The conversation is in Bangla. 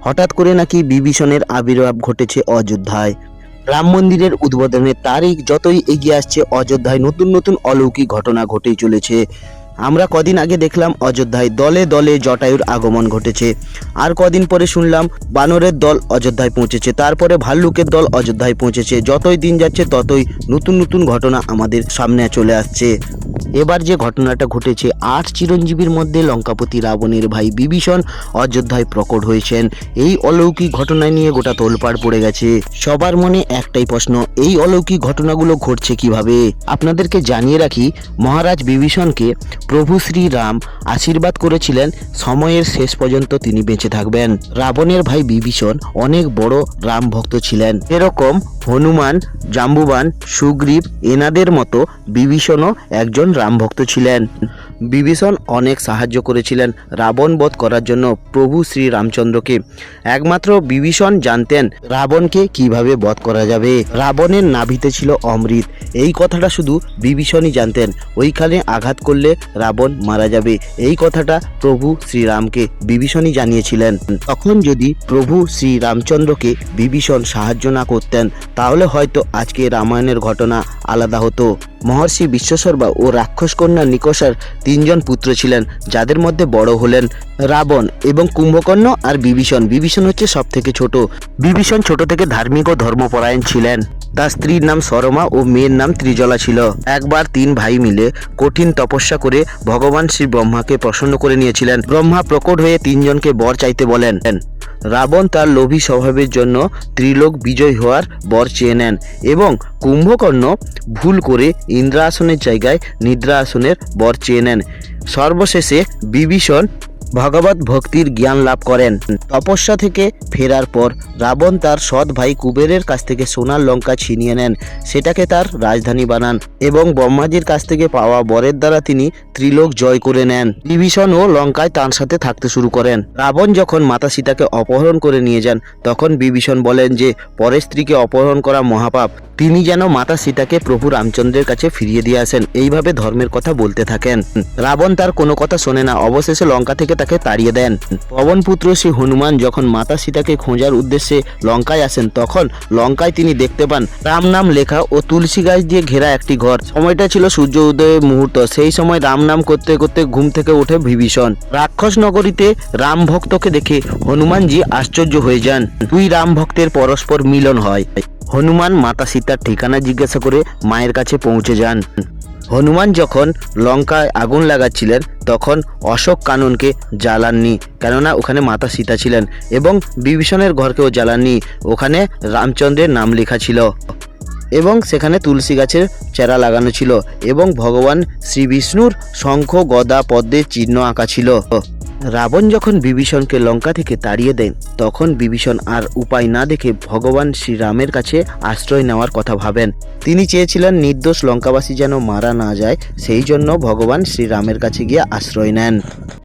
হঠাৎ করে নাকি বিভীষণের আবির্ভাব ঘটেছে অযোধ্যায়। রাম মন্দিরের উদ্বোধনের তারিখ যতই এগিয়ে আসছে, অযোধ্যায় নতুন নতুন অলৌকিক ঘটনা ঘটেই চলেছে। আমরা কদিন আগে দেখলাম অযোধ্যায় দলে দলে জটায়ুর আগমন ঘটেছে। আর কদিন পরে শুনলাম বানরের দল অযোধ্যায় পৌঁছেছে, তারপরে ভাল্লুকের দল অযোধ্যায় পৌঁছেছে। যতই দিন যাচ্ছে, ততই নতুন নতুন ঘটনা আমাদের সামনে চলে আসছে। এবার যে ঘটনাটা ঘটেছে, আট চিরঞ্জীবীর মধ্যে লঙ্কাপতি রাবণের ভাই বিভীষণ অযোধ্যায় প্রকট হয়েছেন। এই অলৌকিক ঘটনা নিয়ে গোটা তোলপাড় পড়ে গেছে। সবার মনে একটাই প্রশ্ন, এই অলৌকিক ঘটনাগুলো ঘটছে কীভাবে? আপনাদেরকে জানিয়ে রাখি, মহারাজ বিভীষণকে প্রভু শ্রীরাম আশীর্বাদ করেছিলেন, সময়ের শেষ পর্যন্ত তিনি বেঁচে থাকবেন। রাবণের ভাই বিভীষণ অনেক বড় রাম ভক্ত ছিলেন। এরকম হনুমান, জাম্বুবান, সুগ্রীব এনাদের মতো বিভীষণও একজন রাম ভক্ত ছিলেন। বিভীষণ অনেক সাহায্য করেছিলেন রাবণ বধ করার জন্য প্রভু শ্রী রামচন্দ্রকে। একমাত্র বিভীষণ জানতেন রাবণকে কীভাবে বধ করা যাবে। রাবণের নাভিতে ছিল অমৃত। এই কথাটা শুধু বিভীষণই জানতেন। ওইখানে আঘাত করলে রাবণ মারা যাবে। এই কথাটা প্রভু শ্রীরামকে বিভীষণই জানিয়েছিলেন। তখন যদি প্রভু শ্রী রামচন্দ্রকে বিভীষণ সাহায্য না করতেন, তাহলে হয়তো আজকে রামায়ণের ঘটনা আলাদা হতো। মহর্ষি বিশ্বশর্মা ও রাক্ষস কন্যা নিকষার তিনজন পুত্র ছিলেন, যাদের মধ্যে বড় হলেন রাবণ এবং কুম্ভকর্ণ আর বিভীষণ। বিভীষণ হচ্ছে সব থেকে ছোট। বিভীষণ ছোট থেকে ধার্মিক ও ধর্মপরায়ণ ছিলেন। তার স্ত্রীর নাম সরমা ও মেয়ের নাম ত্রিজলা ছিল। একবার তিন ভাই মিলে কঠিন তপস্যা করে ভগবান শ্রী ব্রহ্মাকে প্রসন্ন করে নিয়েছিলেন। ব্রহ্মা প্রকট হয়ে তিনজনকে বর চাইতে বলেন রাবণ তার লোভী স্বভাবের জন্য ত্রিলোক বিজয় হওয়ার বর চেয়ে নেন এবং কুম্ভকর্ণ ভুল করে ইন্দ্রাসনের জায়গায় নিদ্রাসনের বর চেয়ে নেন। সর্বশেষে বিভীষণ ভগবত ভক্তির জ্ঞান লাভ করেন। তপস্যা থেকে ফেরার পর রাবণ তার সৎ ভাই কুবেরের কাছ থেকে সোনার লঙ্কা ছিনিয়ে নেন। সেটাকে তার রাজধানী বানান এবং ব্রহ্মাজির কাছ থেকে পাওয়া বরের দ্বারা তিনি ত্রিলোক জয় করে নেন। বিভীষণ ও লঙ্কায় তার সাথে থাকতে শুরু করেন। রাবণ যখন মাতা সীতাকে অপহরণ করে নিয়ে যান, তখন বিভীষণ বলেন যে, পরের স্ত্রীকে অপহরণ করা মহাপাপ। তিনি যেন মাতা সীতাকে প্রভু রামচন্দ্রের কাছে ফিরিয়ে দিয়ে আসেন। এইভাবে ধর্মের কথা বলতে থাকেন। রাবণ তার কোনো কথা শোনে না। অবশেষে লঙ্কা থেকে তাকে তাড়িয়ে দেন। পবনপুত্র শ্রী হনুমান যখন মাতা সীতাকে খোঁজার উদ্দেশ্যে লঙ্কায় আসেন, তখন লঙ্কায় তিনি দেখতে পান রাম নাম লেখা ও তুলসী গাছ দিয়ে ঘেরা একটি ঘর। সময়টা ছিল সূর্য উদয়ের মুহূর্ত। সেই সময় রাম নাম করতে করতে ঘুম থেকে ওঠে বিভীষণ। রাক্ষস নগরীতে রাম ভক্তকে দেখে হনুমানজি আশ্চর্য হয়ে যান। দুই রাম ভক্তের পরস্পর মিলন হয়। হনুমান মাতা সীতার ঠিকানা জিজ্ঞাসা করে মায়ের কাছে পৌঁছে যান। হনুমান যখন লঙ্কায় আগুন লাগাচ্ছিলেন, তখন অশোক কাননকে জ্বালাননি, কেননা ওখানে মাতা সীতা ছিলেন এবং বিভীষণের ঘরকেও জ্বালাননি, ওখানে রামচন্দ্রের নাম লেখা ছিল। এবং সেখানে তুলসী গাছের চেরা লাগানো ছিল এবং ভগবান শ্রী বিষ্ণুর শঙ্খ গদা পদ্মের চিহ্ন আঁকা ছিল। রাবণ যখন বিভীষণকে লঙ্কা থেকে তাড়িয়ে দেন, তখন বিভীষণ আর উপায় না দেখে ভগবান শ্রীরামের কাছে আশ্রয় নেওয়ার কথা ভাবেন। তিনি চেয়েছিলেন নির্দোষ লঙ্কাবাসী যেন মারা না যায়, সেই জন্য ভগবান শ্রীরামের কাছে গিয়ে আশ্রয় নেন।